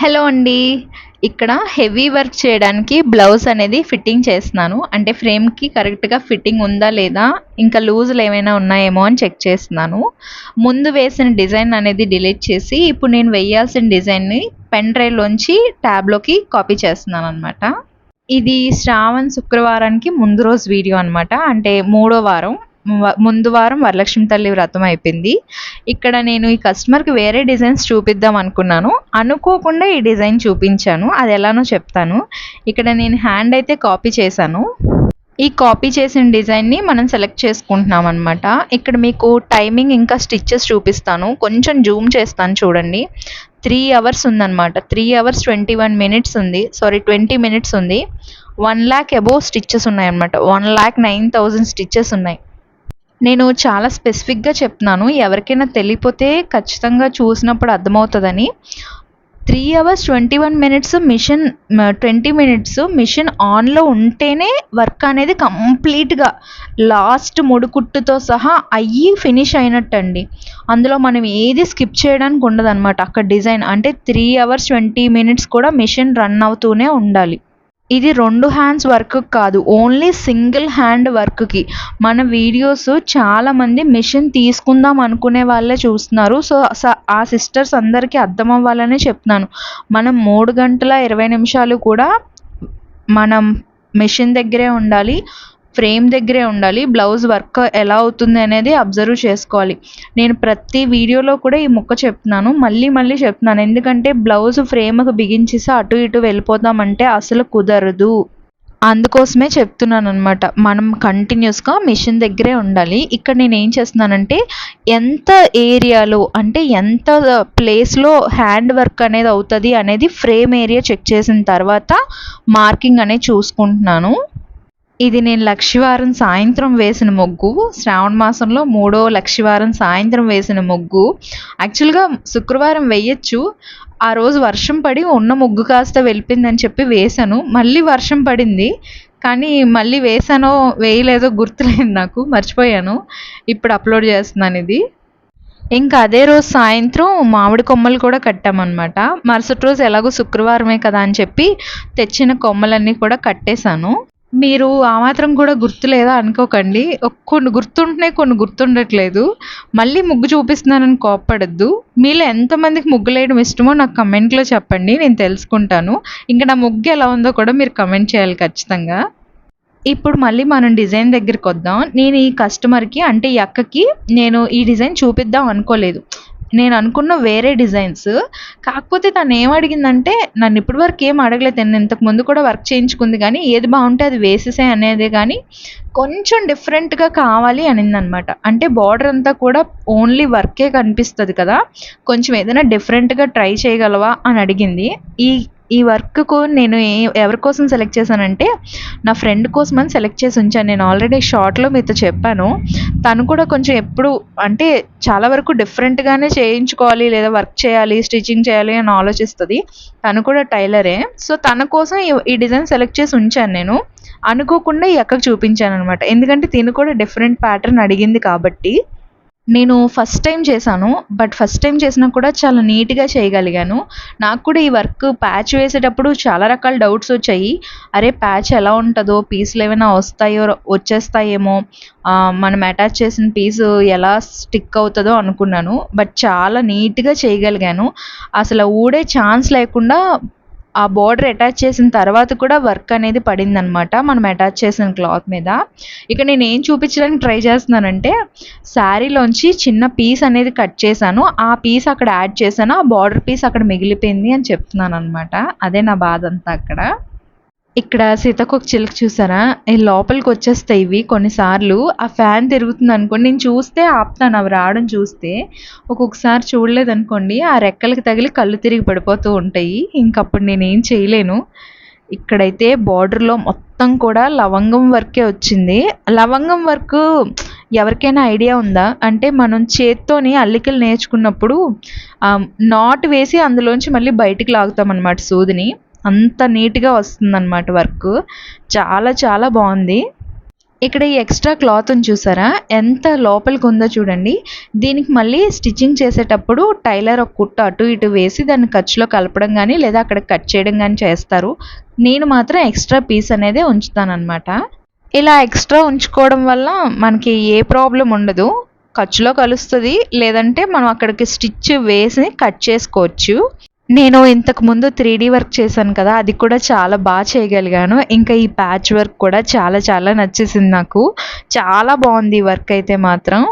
Hello అండి. ఇక్కడ heavy work చేయడానికి బ్లౌజ్ అనేది ఫిట్టింగ్ చేస్తున్నాను. అంటే ఫ్రేమ్కి కరెక్ట్గా ఫిట్టింగ్ ఉందా లేదా ఇంకా లూజులు ఏమైనా ఉన్నాయేమో అని చెక్ చేస్తున్నాను. ముందు వేసిన డిజైన్ అనేది డిలీట్ చేసి ఇప్పుడు నేను వేయాల్సిన డిజైన్ని పెన్ డ్రైవ్లోంచి ట్యాబ్లోకి కాపీ చేస్తున్నాను అనమాట ఇది శ్రావణ్ శుక్రవారానికి ముందు రోజు వీడియో అనమాట అంటే మూడో వారం. ముందు వారం వరలక్ష్మి తల్లి వ్రతం అయిపోయింది. ఇక్కడ నేను ఈ కస్టమర్కి వేరే డిజైన్స్ చూపిద్దాం అనుకున్నాను. అనుకోకుండా ఈ డిజైన్ చూపించాను. అది ఎలానో చెప్తాను. ఇక్కడ నేను హ్యాండ్ అయితే కాపీ చేశాను. ఈ కాపీ చేసిన డిజైన్ని మనం సెలెక్ట్ చేసుకుంటున్నాం అనమాట ఇక్కడ మీకు టైమింగ్ ఇంకా స్టిచ్చెస్ చూపిస్తాను. కొంచెం జూమ్ చేస్తాను చూడండి. త్రీ అవర్స్ ఉందన్నమాట. Three hours twenty one minutes ఉంది. సారీ ట్వంటీ మినిట్స్ ఉంది. వన్ ల్యాక్ అబోవ్ స్టిచ్చెస్ ఉన్నాయన్నమాట. One lakh nine thousand stitches ఉన్నాయి. నేను చాలా స్పెసిఫిక్గా చెప్తున్నాను. ఎవరికైనా తెలియపోతే ఖచ్చితంగా చూసినప్పుడు అర్థమవుతుందని. Three hours twenty one minutes machine twenty minutes machine ఆన్లో ఉంటేనే వర్క్ అనేది కంప్లీట్గా లాస్ట్ ముడుకుట్టుతో సహా అయ్యి ఫినిష్ అయినట్టండి. అందులో మనం ఏది స్కిప్ చేయడానికి ఉండదనమాట అక్కడ డిజైన్ అంటే త్రీ అవర్స్ ట్వంటీ మినిట్స్ కూడా మిషన్ రన్ అవుతూనే ఉండాలి. ఇది రెండు హ్యాండ్స్ వర్క్ కాదు ఓన్లీ సింగిల్ హ్యాండ్ వర్క్కి మన వీడియోస్ చాలామంది మిషన్ తీసుకుందాం అనుకునే వాళ్ళే చూస్తున్నారు. సో ఆ సిస్టర్స్ అందరికీ అర్థం అవ్వాలనే చెప్తున్నాను. మనం మూడు గంటల ఇరవై నిమిషాలు కూడా మనం మిషన్ దగ్గరే ఉండాలి. ఫ్రేమ్ దగ్గరే ఉండాలి బ్లౌజ్ వర్క్ ఎలా అవుతుంది అనేది అబ్జర్వ్ చేసుకోవాలి. నేను ప్రతి వీడియోలో కూడా ఈ ముక్క చెప్తున్నాను మళ్ళీ మళ్ళీ చెప్తున్నాను. ఎందుకంటే బ్లౌజ్ ఫ్రేమ్కి బిగించేసి అటు ఇటు వెళ్ళిపోతామంటే అసలు కుదరదు. అందుకోసమే చెప్తున్నాను అనమాట మనం కంటిన్యూస్గా మిషన్ దగ్గరే ఉండాలి. ఇక్కడ నేను ఏం చేస్తున్నానంటే ఎంత ఏరియాలో అంటే ఎంత ప్లేస్లో హ్యాండ్ వర్క్ అనేది అవుతుంది అనేది ఫ్రేమ్ ఏరియా చెక్ చేసిన తర్వాత మార్కింగ్ అనేది చూసుకుంటున్నాను. ఇది నేను లక్షివారం సాయంత్రం వేసిన ముగ్గు. శ్రావణ మాసంలో మూడో లక్షివారం సాయంత్రం వేసిన ముగ్గు. యాక్చువల్గా శుక్రవారం వేయచ్చు. ఆ రోజు వర్షం పడి ఉన్న ముగ్గు కాస్త వెళ్ళిపోయిందని చెప్పి వేశాను. మళ్ళీ వర్షం పడింది. కానీ మళ్ళీ వేసానో వేయలేదో గుర్తులేదు నాకు. మర్చిపోయాను. ఇప్పుడు అప్లోడ్ చేస్తున్నాను ఇది. ఇంకా అదే రోజు సాయంత్రం మామిడి కొమ్మలు కూడా కట్టామన్నమాట. మరుసటి రోజు ఎలాగో శుక్రవారమే కదా అని చెప్పి తెచ్చిన కొమ్మలన్నీ కూడా కట్టేశాను. మీరు ఆ మాత్రం కూడా గుర్తులేదా అనుకోకండి. కొన్ని గుర్తుంటున్నాయి కొన్ని గుర్తుండట్లేదు. మళ్ళీ ముగ్గు చూపిస్తున్నానని కోప్పడద్దు. మీలో ఎంతమందికి ముగ్గు వేయడం ఇష్టమో నాకు కమెంట్లో చెప్పండి. నేను తెలుసుకుంటాను. ఇంకా నా ముగ్గు ఎలా ఉందో కూడా మీరు కమెంట్ చేయాలి ఖచ్చితంగా. ఇప్పుడు మళ్ళీ మనం డిజైన్ దగ్గరికి వద్దాం. నేను ఈ కస్టమర్కి అంటే ఈ అక్కకి నేను ఈ డిజైన్ చూపిద్దాం అనుకోలేదు. నేను అనుకున్న వేరే డిజైన్స్. కాకపోతే తను ఏం అడిగిందంటే నన్ను ఇప్పటి వరకు ఏం అడగలేదు. నేను ఇంతకు ముందు కూడా వర్క్ చేయించుకుంది కానీ ఏది బాగుంటే అది వేసేసే అనేది కానీ కొంచెం డిఫరెంట్గా కావాలి అనిందనమాట. అంటే బార్డర్ అంతా కూడా ఓన్లీ వర్కే కనిపిస్తుంది కదా కొంచెం ఏదైనా డిఫరెంట్గా ట్రై చేయగలవా అని అడిగింది. ఈ ఈ వర్క్కు నేను ఏ ఎవరి కోసం సెలెక్ట్ చేశానంటే నా ఫ్రెండ్ కోసం అని సెలెక్ట్ చేసి ఉంచాను. నేను ఆల్రెడీ షార్ట్లో మీతో చెప్పాను. తను కూడా కొంచెం ఎప్పుడు అంటే చాలా వరకు డిఫరెంట్గానే చేయించుకోవాలి లేదా వర్క్ చేయాలి స్టిచ్చింగ్ చేయాలి అని ఆలోచిస్తుంది. తను కూడా టైలరే. సో తన కోసం ఈ- ఈ డిజైన్ సెలెక్ట్ చేసి ఉంచాను నేను. అనుకోకుండా ఈ అక్కకు చూపించాను అనమాట ఎందుకంటే తిను కూడా డిఫరెంట్ ప్యాటర్న్ అడిగింది కాబట్టి. నేను ఫస్ట్ టైం చేశాను బట్ ఫస్ట్ టైం చేసినా కూడా చాలా నీట్గా చేయగలిగాను. నాకు కూడా ఈ వర్క్ ప్యాచ్ వేసేటప్పుడు చాలా రకాల డౌట్స్ వచ్చాయి. అరే ప్యాచ్ ఎలా ఉంటుందో పీసులు ఏమైనా వస్తాయో వచ్చేస్తాయేమో మనం అటాచ్ చేసిన పీసు ఎలా స్టిక్ అవుతుందో అనుకున్నాను. బట్ చాలా నీట్గా చేయగలిగాను. అసలు ఊడే ఛాన్స్ లేకుండా ఆ బార్డర్ అటాచ్ చేసిన తర్వాత కూడా వర్క్ అనేది పడిందనమాట మనం అటాచ్ చేసిన క్లాత్ మీద. ఇక నేను ఏం చూపించడానికి ట్రై చేస్తున్నానంటే శారీలోంచి చిన్న పీస్ అనేది కట్ చేశాను. ఆ పీస్ అక్కడ యాడ్ చేశాను. ఆ బార్డర్ పీస్ అక్కడ మిగిలిపోయింది అని చెప్తున్నాను అనమాట అదే నా బాధ అంతా అక్కడ. ఇక్కడ సీతాకోక చిలుక చూసారా? లోపలికి వచ్చేస్తాయి ఇవి కొన్నిసార్లు. ఆ ఫ్యాన్ తిరుగుతుంది అనుకోండి. నేను చూస్తే ఆపుతాను. అవి రావడం చూస్తే ఒక్కొక్కసారి చూడలేదు అనుకోండి. ఆ రెక్కలకి తగిలి కళ్ళు తిరిగి పడిపోతూ ఉంటాయి. ఇంకప్పుడు నేనేం చేయలేను. ఇక్కడైతే బార్డర్లో మొత్తం కూడా లవంగం వర్కే వచ్చింది. లవంగం వర్క్ ఎవరికైనా ఐడియా ఉందా? అంటే మనం చేత్తోని అల్లికలు నేర్చుకున్నప్పుడు నాట్ వేసి అందులోంచి మళ్ళీ బయటికి లాగుతాం అనమాట సూదిని. అంత నీట్గా వస్తుందన్నమాట వర్క్. చాలా చాలా బాగుంది ఇక్కడ ఈ ఎక్స్ట్రా క్లాత్ని చూసారా? ఎంత లోపలికి ఉందో చూడండి. దీనికి మళ్ళీ స్టిచ్చింగ్ చేసేటప్పుడు టైలర్ ఒక కుట్ట అటు ఇటు వేసి దాన్ని ఖర్చులో కలపడం కానీ లేదా అక్కడ కట్ చేయడం కానీ చేస్తారు. నేను మాత్రం ఎక్స్ట్రా పీస్ అనేది ఉంచుతానమాట ఇలా ఎక్స్ట్రా ఉంచుకోవడం వల్ల మనకి ఏ ప్రాబ్లం ఉండదు. ఖర్చులో కలుస్తుంది. లేదంటే మనం అక్కడికి స్టిచ్ వేసి కట్ చేసుకోవచ్చు. నేను ఇంతకు ముందు త్రీ డీ వర్క్ చేశాను కదా అది కూడా చాలా బాగా చేయగలిగాను. ఇంకా ఈ ప్యాచ్ వర్క్ కూడా చాలా చాలా నచ్చేసింది నాకు. చాలా బాగుంది ఈ వర్క్ అయితే మాత్రం.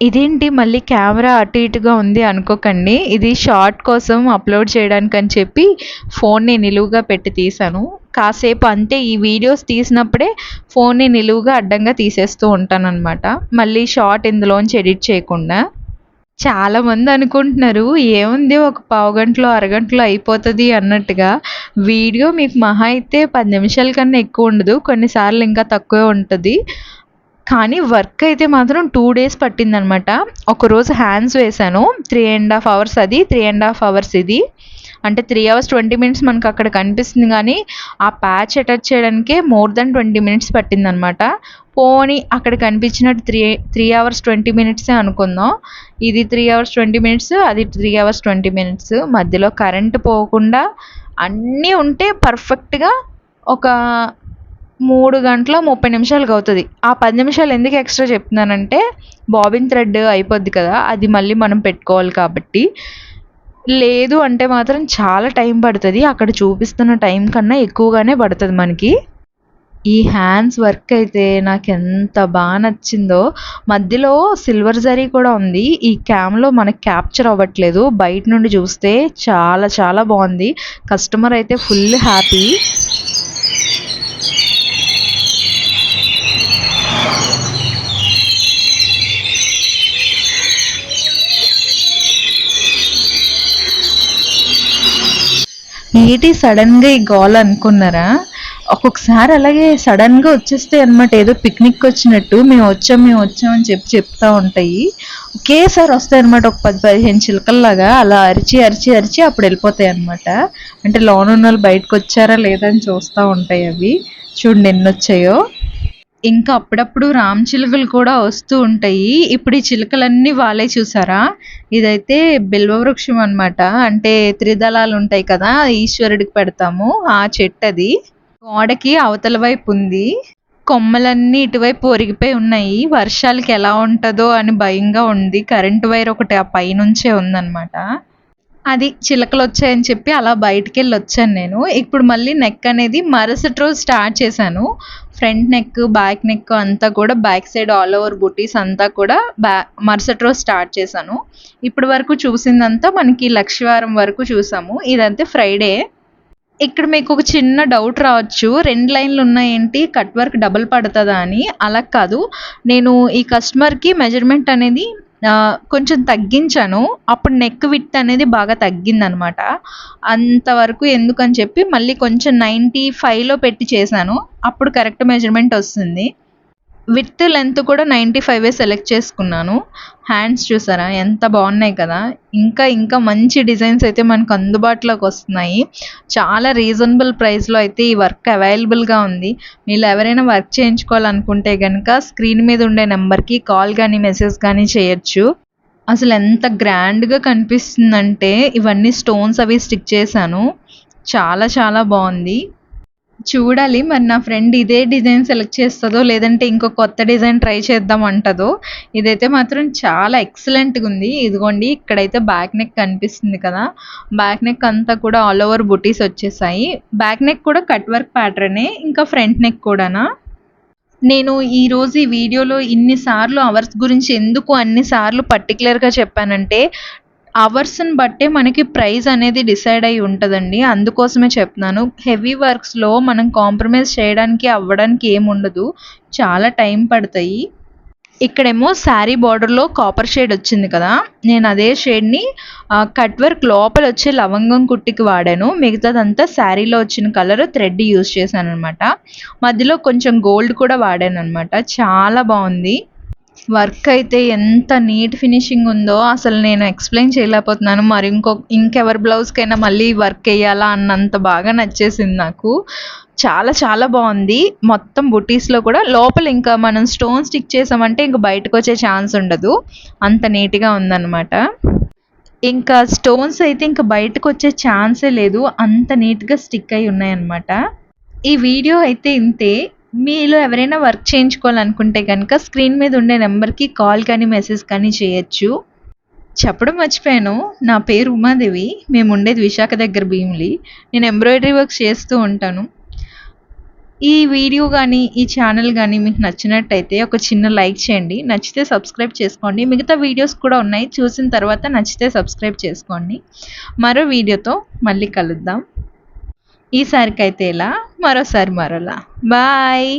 ఇదేంటి మళ్ళీ కెమెరా అటు ఇటుగా ఉంది అనుకోకండి. ఇది షార్ట్ కోసం అప్లోడ్ చేయడానికి అని చెప్పి ఫోన్ని నిలువుగా పెట్టి తీసాను కాసేపు అంతే ఈ వీడియోస్ తీసినప్పుడే ఫోన్ని నిలువుగా అడ్డంగా తీసేస్తూ ఉంటానన్నమాట. మళ్ళీ షార్ట్ ఇందులోంచి ఎడిట్ చేయకుండా. చాలామంది అనుకుంటున్నారు ఏముంది ఒక పావు గంటలో అరగంటలో అయిపోతుంది అన్నట్టుగా. వీడియో మీకు మహా అయితే పది నిమిషాల కన్నా ఎక్కువ ఉండదు కొన్నిసార్లు ఇంకా తక్కువే ఉంటుంది. కానీ వర్క్ అయితే మాత్రం టూ డేస్ పట్టిందనమాట. ఒకరోజు హ్యాండ్స్ వేశాను త్రీ అండ్ హాఫ్ అవర్స్ అది త్రీ అండ్ హాఫ్ అవర్స్ ఇది. అంటే త్రీ అవర్స్ ట్వంటీ మినిట్స్ మనకు అక్కడ కనిపిస్తుంది కానీ ఆ ప్యాచ్ అటాచ్ చేయడానికే మోర్ దెన్ ట్వంటీ మినిట్స్ పట్టిందనమాట. పోనీ అక్కడ కనిపించినట్టు త్రీ త్రీ అవర్స్ ట్వంటీ మినిట్సే అనుకుందాం. ఇది త్రీ అవర్స్ ట్వంటీ మినిట్స్ అది త్రీ అవర్స్ ట్వంటీ మినిట్స్ మధ్యలో కరెంట్ పోకుండా అన్నీ ఉంటే పర్ఫెక్ట్గా ఒక మూడు గంటల ముప్పై నిమిషాలకు అవుతుంది. ఆ పది నిమిషాలు ఎందుకు ఎక్స్ట్రా చెప్తున్నానంటే బాబిన్ థ్రెడ్ అయిపోద్ది కదా అది మళ్ళీ మనం పెట్టుకోవాలి కాబట్టి. లేదు అంటే మాత్రం చాలా టైం పడుతుంది. అక్కడ చూపిస్తున్న టైం కన్నా ఎక్కువగానే పడుతుంది మనకి. ఈ హ్యాండ్స్ వర్క్ అయితే నాకు ఎంత బాగా నచ్చిందో. మధ్యలో సిల్వర్ జరీ కూడా ఉంది. ఈ క్యామ్లో మనకి క్యాప్చర్ అవ్వట్లేదు. బయట నుండి చూస్తే చాలా చాలా బాగుంది. కస్టమర్ అయితే ఫుల్ హ్యాపీ. ఏంటి సడన్గా ఈ గోల అనుకున్నారా? ఒక్కొక్కసారి అలాగే సడన్గా వచ్చేస్తాయి అనమాట ఏదో పిక్నిక్ వచ్చినట్టు మేము వచ్చాం మేము వచ్చాం అని చెప్పి చెప్తా ఉంటాయి. ఒకేసారి వస్తాయి అనమాట ఒక పది పదిహేను చిలకల్లాగా అలా అరిచి అరిచి అరిచి అప్పుడు వెళ్ళిపోతాయి అనమాట అంటే లోన్ ఉన్న వాళ్ళు బయటకు వచ్చారా లేదా అని చూస్తూ ఉంటాయి అవి. చూడండి ఎన్ని వచ్చాయో. ఇంకా అప్పుడప్పుడు రామ్ చిలుకలు కూడా వస్తూ ఉంటాయి. ఇప్పుడు ఈ చిలుకలన్నీ వాళ్ళే చూసారా? ఇదైతే బిల్వవృక్షం అనమాట అంటే త్రిదళాలు ఉంటాయి కదా ఈశ్వరుడికి పెడతాము. ఆ చెట్టు అది. గోడకి అవతల వైపు ఉంది. కొమ్మలన్నీ ఇటువైపు ఒరిగిపోయి ఉన్నాయి. వర్షాలకి ఎలా ఉంటుందో అని భయంగా ఉంది. కరెంట్ వైర్ ఒకటి ఆ పైనుంచే ఉందన్నమాట. అది చిలకలు వచ్చాయని చెప్పి అలా బయటికి వెళ్ళి వచ్చాను నేను. ఇప్పుడు మళ్ళీ నెక్ అనేది మరుసటి రోజు స్టార్ట్ చేశాను. ఫ్రంట్ నెక్ బ్యాక్ నెక్ అంతా కూడా బ్యాక్ సైడ్ ఆల్ ఓవర్ బుటీస్ అంతా కూడా బ్యా మరుసటి రోజు స్టార్ట్ చేశాను. ఇప్పటి వరకు చూసిందంతా మనకి లక్షవారం వరకు చూసాము. ఇదంతా ఫ్రైడే ఇక్కడ మీకు ఒక చిన్న డౌట్ రావచ్చు. రెండు లైన్లు ఉన్నాయేంటి? కట్ వర్క్ డబుల్ పడుతుందా అని? అలా కాదు. నేను ఈ కస్టమర్కి మెజర్మెంట్ అనేది కొంచెం తగ్గించాను. అప్పుడు నెక్ విత్ అనేది బాగా తగ్గిందనమాట. అంతవరకు ఎందుకని చెప్పి మళ్ళీ కొంచెం నైంటీ ఫైవ్లో పెట్టి చేశాను. అప్పుడు కరెక్ట్ మెజర్మెంట్ వస్తుంది. విత్ లెంత్ కూడా నైంటీ ఫైవే సెలెక్ట్ చేసుకున్నాను. హ్యాండ్స్ చూసారా? ఎంత బాగున్నాయి కదా? ఇంకా ఇంకా మంచి డిజైన్స్ అయితే మనకు అందుబాటులోకి వస్తున్నాయి. చాలా రీజనబుల్ ప్రైస్లో అయితే ఈ వర్క్ అవైలబుల్గా ఉంది. మీరు ఎవరైనా వర్క్ చేయించుకోవాలనుకుంటే కనుక స్క్రీన్ మీద ఉండే నెంబర్కి కాల్ కానీ మెసేజ్ కానీ చేయొచ్చు. అసలు ఎంత గ్రాండ్గా కనిపిస్తుందంటే ఇవన్నీ స్టోన్స్ అవి స్టిక్ చేశాను. చాలా చాలా బాగుంది. చూడాలి. మరి నా ఫ్రెండ్ ఇదే డిజైన్ సెలెక్ట్ చేస్తుందో లేదంటే ఇంకో కొత్త డిజైన్ ట్రై చేద్దాం అంటదో ఇదైతే మాత్రం చాలా ఎక్సలెంట్గా ఉంది. ఇదిగోండి ఇక్కడైతే బ్యాక్ నెక్ కనిపిస్తుంది కదా. బ్యాక్ నెక్ అంతా కూడా ఆల్ ఓవర్ బుటీస్ వచ్చేసాయి. బ్యాక్ నెక్ కూడా కట్ వర్క్ ప్యాటర్నే ఇంకా ఫ్రంట్ నెక్ కూడానా? నేను ఈరోజు ఈ వీడియోలో ఇన్నిసార్లు అవర్స్ గురించి ఎందుకు అన్నిసార్లు పర్టికులర్గా చెప్పానంటే అవర్స్ని బట్టే మనకి ప్రైస్ అనేది డిసైడ్ అయి ఉంటుందండి. అందుకోసమే చెప్తున్నాను. హెవీ వర్క్స్లో మనం కాంప్రమైజ్ చేయడానికి అవ్వడానికి ఏముండదు చాలా టైం పడతాయి. ఇక్కడేమో శారీ బార్డర్లో కాపర్ షేడ్ వచ్చింది కదా. నేను అదే షేడ్ని కట్ వర్క్ లోపల వచ్చే లవంగం కుట్టికి వాడాను. మిగతాదంతా శారీలో వచ్చిన కలర్ థ్రెడ్ యూజ్ చేశాను అనమాట మధ్యలో కొంచెం గోల్డ్ కూడా వాడాను అనమాట చాలా బాగుంది. వర్క్ అయితే ఎంత నీట్ ఫినిషింగ్ ఉందో అసలు నేను ఎక్స్ప్లెయిన్ చేయలేకపోతున్నాను. మరి ఇంకో ఇంకెవరి బ్లౌజ్కైనా మళ్ళీ వర్క్ వేయాలా అన్నంత బాగా నచ్చేసింది నాకు. చాలా చాలా బాగుంది. మొత్తం బుటీస్లో కూడా లోపల ఇంకా మనం స్టోన్ స్టిక్ చేసామంటే ఇంకా బయటకు వచ్చే ఛాన్స్ ఉండదు. అంత నీట్గా ఉందన్నమాట. ఇంకా స్టోన్స్ అయితే ఇంకా బయటకు వచ్చే ఛాన్సే లేదు. అంత నీట్గా స్టిక్ అయి ఉన్నాయన్నమాట. ఈ వీడియో అయితే ఇంతే. మీలో ఎవరైనా వర్క్ చేయించుకోవాలనుకుంటే కనుక స్క్రీన్ మీద ఉండే నెంబర్కి కాల్ కానీ మెసేజ్ కానీ చేయొచ్చు. చెప్పడం మర్చిపోయాను. నా పేరు ఉమాదేవి. మేము ఉండేది విశాఖ దగ్గర భీమిలి. నేను ఎంబ్రాయిడరీ వర్క్ చేస్తూ ఉంటాను. ఈ వీడియో కానీ ఈ ఛానల్ కానీ మీకు నచ్చినట్టయితే ఒక చిన్న లైక్ చేయండి. నచ్చితే సబ్స్క్రైబ్ చేసుకోండి. మిగతా వీడియోస్ కూడా ఉన్నాయి. చూసిన తర్వాత నచ్చితే సబ్స్క్రైబ్ చేసుకోండి. మరో వీడియోతో మళ్ళీ కలుద్దాం. ఈసారికైతే ఇలా మరోసారి మరోలా. బాయ్.